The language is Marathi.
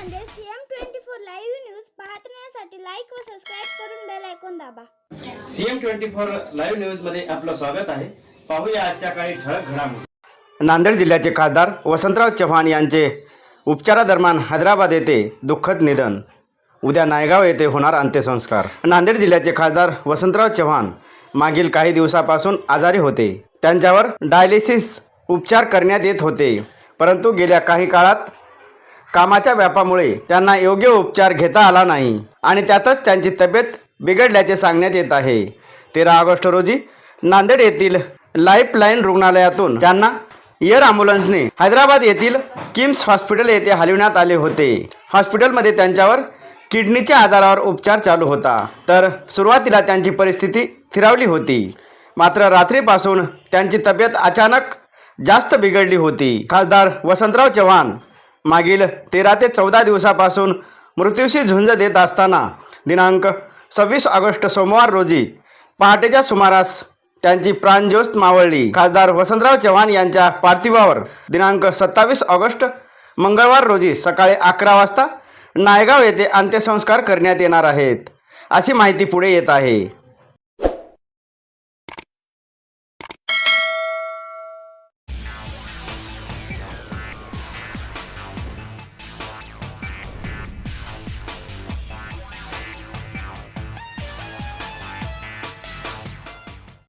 अपडेटसाठी लाईक व सबस्क्राईब करून बेल आयकॉन दाबा. सीएम ट्वेंटी फोर लाईव्ह न्यूजमध्ये आपलं स्वागत आहे. पाहूया आजच्या काही ठळक घडामोडी. नांदेड जिल्ह्याचे खासदार वसंतराव चव्हाण यांचे उपचारादरम्यान हैदराबाद येथे दुःखद निधन. उद्या नायगाव येथे होणार अंत्यसंस्कार. नांदेड जिल्ह्याचे खासदार वसंतराव चव्हाण मागील काही दिवसापासून आजारी होते. त्यांच्यावर डायलिसिस उपचार करण्यात येत होते. परंतु गेल्या काही काळात कामाच्या व्यापामुळे त्यांना योग्य उपचार घेता आला नाही आणि त्यातच त्यांची तब्येत बिघडल्याचे सांगण्यात येत आहे. तेरा ऑगस्ट रोजी नांदेड येथील लाईफलाईन रुग्णालयातून त्यांना एअर ॲम्ब्युलन्सने हैदराबाद येथील किम्स हॉस्पिटल येथे हलविण्यात आले होते. हॉस्पिटलमध्ये त्यांच्यावर किडनीच्या आजारावर उपचार चालू होता. तर सुरुवातीला त्यांची परिस्थिती थिरावली होती. मात्र रात्रीपासून त्यांची तब्येत अचानक जास्त बिघडली होती. खासदार वसंतराव चव्हाण मागील तेरा ते चौदा दिवसापासून मृत्यूशी झुंज देत असताना दिनांक सव्वीस ऑगस्ट सोमवार रोजी पहाटेच्या सुमारास त्यांची प्राणज्योत मावळली. खासदार वसंतराव चव्हाण यांच्या पार्थिवावर दिनांक सत्तावीस ऑगस्ट मंगळवार रोजी सकाळी अकरा वाजता नायगाव येथे अंत्यसंस्कार करण्यात येणार आहेत अशी माहिती पुढे येत आहे.